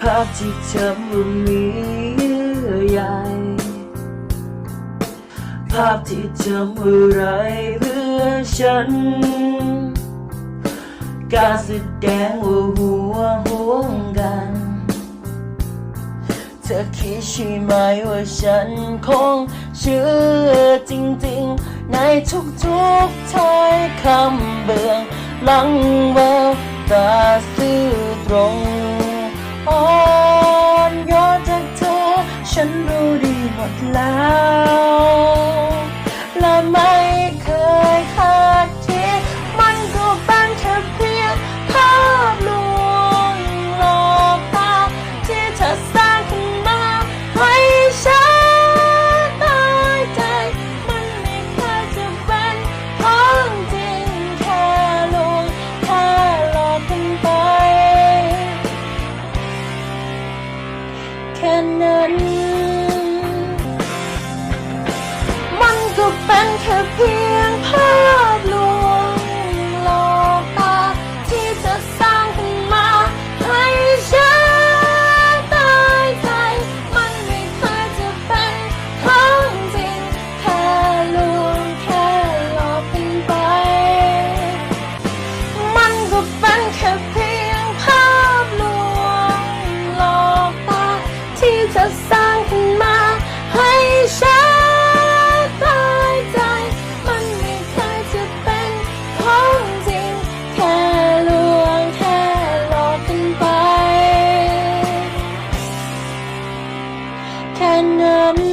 ภาพที่เธอมันมีเยื่ภาพที่เธออะไรเพื่อฉัน การแสดงว่าหัวห่วงกัน เธอคิดใช่ไหมว่าฉันคงเชื่อจริงๆ ในทุกๆถ้อยคำเบืองหลังแววตาซื่อตรง ดีหมด เป็นแค่เพียงภาพ นั้น